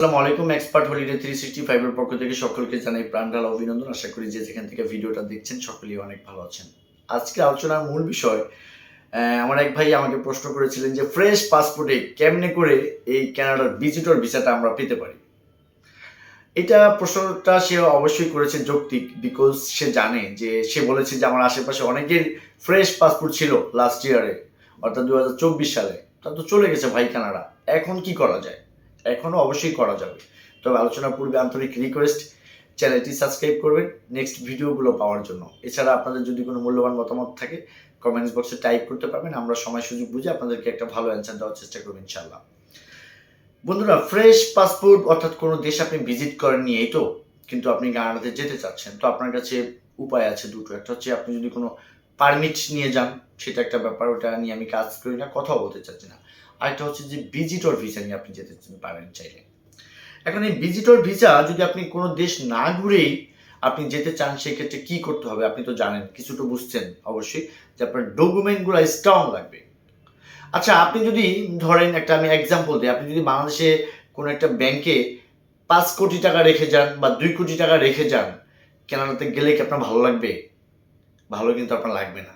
আসসালামু আলাইকুম expert holiday three sixty ফাইভের পক্ষ থেকে সকলকে জানাই প্রাণঢালা অভিনন্দন। আশা করি যে যেখান থেকে ভিডিওটা দেখছেন সকলেই অনেক ভালো আছেন। আজকে আলোচনার মূল বিষয় আমার এক ভাই আমাকে প্রশ্ন করেছিলেন যে ফ্রেশ পাসপোর্টে কেমনে করে এই কানাডার ভিজিটর ভিসাটা আমরা পেতে পারি? এটা প্রশ্নটা সে অবশ্যই করেছে যৌক্তিক বিকজ সে জানে যে, সে বলেছে যে, আমার আশেপাশে অনেকের ফ্রেশ পাসপোর্ট ছিল লাস্ট ইয়ারে অর্থাৎ দু সালে। তা তো চলে গেছে ভাই কানাডা। এখন কি করা যায়? এখনও অবশ্যই করা যাবে। তবে আলোচনার পূর্বে আন্তরিক রিকোয়েস্ট চ্যানেলটি সাবস্ক্রাইব করবেন নেক্সট ভিডিওগুলো পাওয়ার জন্য। এছাড়া আপনাদের যদি কোনো মূল্যবান মতামত থাকে কমেন্টস বক্সে টাইপ করতে পারবেন, আমরা সময় সুযোগ বুঝে আপনাদেরকে একটা ভালো অ্যান্সার দেওয়ার চেষ্টা করব ইনশাল্লাহ বন্ধুরা ফ্রেশ পাসপোর্ট অর্থাৎ কোনো দেশ আপনি ভিজিট করেননি, এই তো? কিন্তু আপনি কানাডাতে যেতে চাচ্ছেন, তো আপনার কাছে উপায় আছে দুটো। একটা হচ্ছে আপনি যদি কোনো পারমিট নিয়ে যান, সেটা একটা ব্যাপার, ওটা নিয়ে আমি কাজ করি না, কথাও বলতে চাচ্ছি না। আরেকটা হচ্ছে যে ভিজিটর ভিসা নিয়ে আপনি যেতে পারেন চাইলে। এখন এই ভিজিটর ভিসা যদি আপনি কোনো দেশ না ঘুরেই আপনি যেতে চান, সেক্ষেত্রে কি করতে হবে? আপনি তো জানেন কিছু তো বুঝছেন অবশ্যই যে আপনার ডকুমেন্টগুলো স্ট্রং লাগবে। আচ্ছা আপনি যদি ধরেন একটা আমি এক্সাম্পল দিই, আপনি যদি বাংলাদেশে কোনো একটা ব্যাংকে পাঁচ কোটি টাকা রেখে যান বা দুই কোটি টাকা রেখে যান কেনাডাতে গেলে কি আপনার ভালো লাগবে? ভালো কিন্তু আপনার লাগবে না।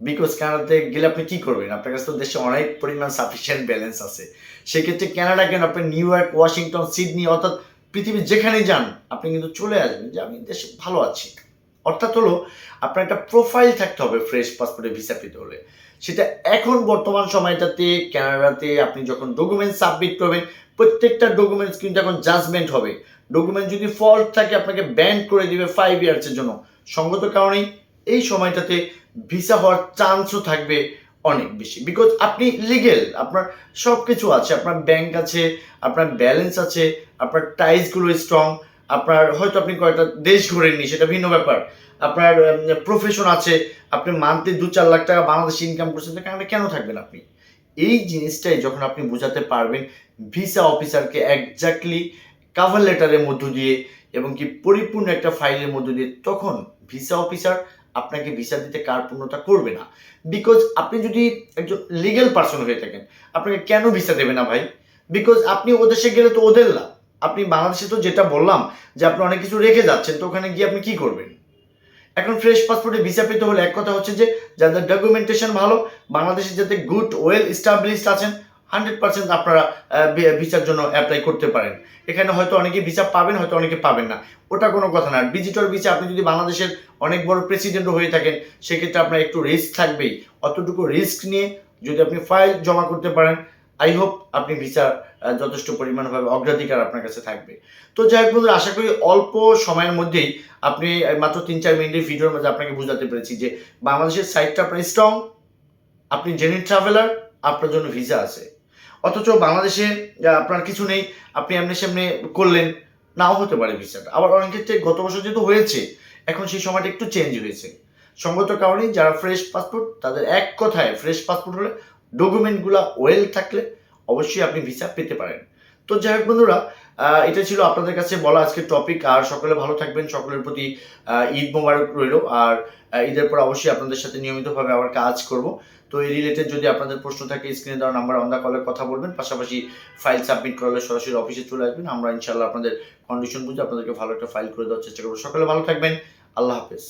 বিকজ কানাডাতে গেলে আপনি কি করবেন? আপনার কাছে তো দেশে অনেক পরিমাণ সাফিসিয়েন্ট ব্যালেন্স আছে। সেক্ষেত্রে কানাডা কেন আপনি নিউ ইয়র্ক ওয়াশিংটন সিডনি অর্থাৎ পৃথিবীর যেখানে যান, আপনি কিন্তু চলে আসবেন যে আমি দেশে ভালো আছি। অর্থাৎ হলো, আপনার একটা প্রোফাইল থাকতে হবে ফ্রেশ পাসপোর্টে ভিসা পেতে হলে। সেটা এখন বর্তমান সময়টাতে কানাডাতে আপনি যখন ডকুমেন্টস সাবমিট করবেন, প্রত্যেকটা ডকুমেন্টস কিন্তু এখন জাজমেন্ট হবে। ডকুমেন্ট যদি ফল্ট থাকে, আপনাকে ব্যান করে দিবে ফাইভ ইয়ার্সের জন্য। সঙ্গত কারণেই এই সময়টাতে ভিসা হওয়ার চান্সও থাকবে অনেক বেশি। বিকজ আপনি লিগেল আপনার সব কিছু আছে, আপনার ব্যাংক আছে, আপনার ব্যালেন্স আছে, আপনার টাইসগুলো স্ট্রং আপনার হয়তো আপনি কয়েকটা দেশ ঘুরেননি সেটা ভিন্ন ব্যাপার। আপনার প্রফেশন আছে, আপনি মান্থলি দু চার লাখ টাকা বাংলাদেশে ইনকাম করছেন কারণে কেন থাকবেন আপনি? এই জিনিসটাই যখন আপনি বোঝাতে পারবেন ভিসা অফিসারকে একজাক্টলি কাভার লেটারের মধ্য দিয়ে এবং কি পরিপূর্ণ একটা ফাইলের মধ্য দিয়ে, তখন ভিসা অফিসার আপনাকে ভিসা দিতে কার্পণ্যতা করবে না? বিকজ আপনি যদি একজন লিগেল পার্সন হয়ে থাকেন, আপনাকে কেন ভিসা দেবে না ভাই? বিকজ আপনি ও দেশে গেলে তো ওদের লাভ। আপনি বাংলাদেশে তো যেটা বললাম, যে আপনি অনেক কিছু রেখে যাচ্ছেন, তো ওখানে গিয়ে আপনি কি করবেন? এখন ফ্রেশ পাসপোর্টে ভিসা পেতে হলে এক কথা হচ্ছে যে, যাদের ডকুমেন্টেশন ভালো, বাংলাদেশে যাতে গুড ওয়েল স্টাবলিশড আছেন হান্ড্রেড পার্সেন্ট আপনারা ভিসার জন্য অ্যাপ্লাই করতে পারেন। এখানে হয়তো অনেকে ভিসা পাবেন, হয়তো অনেকে পাবেন না। ওটা কোনো কথা না। ভিজিটর ভিসা আপনি যদি বাংলাদেশের অনেক বড় প্রেসিডেন্টও হয়ে থাকেন, সেক্ষেত্রে আপনার একটু রিস্ক থাকবেই। অতটুকু রিস্ক নিয়ে যদি আপনি ফাইল জমা করতে পারেন আই হোপ আপনি ভিসা যথেষ্ট পরিমাণভাবে অগ্রাধিকার আপনার কাছে থাকবে। তো যাই হোক বন্ধুরা, আশা করি অল্প সময়ের মধ্যেই আপনি মাত্র তিন চার মিনিটের ভিডিওর মধ্যে আপনাকে বুঝাতে পেরেছি যে বাংলাদেশের সাইটটা আপনার স্ট্রং আপনি জেনুইন ট্রাভেলার আপনার জন্য ভিসা আছে। অথচ বাংলাদেশে আপনার কিছু নেই, আপনি এমনি সামনে করলেন, নাও হতে পারে ভিসাটা। আবার অনেক ক্ষেত্রে গত বছর যেহেতু হয়েছে, এখন সেই সময়টা একটু চেঞ্জ হয়েছে। সঙ্গত কারণেই যারা ফ্রেশ পাসপোর্ট তাদের এক কথায় ফ্রেশ পাসপোর্ট হলে ডকুমেন্টগুলো ওয়েল থাকলে অবশ্যই আপনি ভিসা পেতে পারেন। তো যাই হোক বন্ধুরা এটা ছিল আপনাদের কাছে বলা আজকে টপিক আর সকলে ভালো থাকবেন, সকলের প্রতি ঈদ মোবারক রইল। আর ঈদের পর অবশ্যই আপনাদের সাথে নিয়মিতভাবে আবার কাজ করব। তো এই রিলেটেড যদি আপনাদের প্রশ্ন থাকে স্ক্রিনে দেওয়া নাম্বার অন কলে কথা বলবেন। পাশাপাশি ফাইল সাবমিট করলে সরাসরি অফিসে চলে আসবেন। আমরা ইনশাল্লাহ আপনাদের কন্ডিশন বুঝে আপনাদেরকে ভালো একটা ফাইল করে দেওয়ার চেষ্টা করব। সকলে ভালো থাকবেন। আল্লাহ হাফেজ।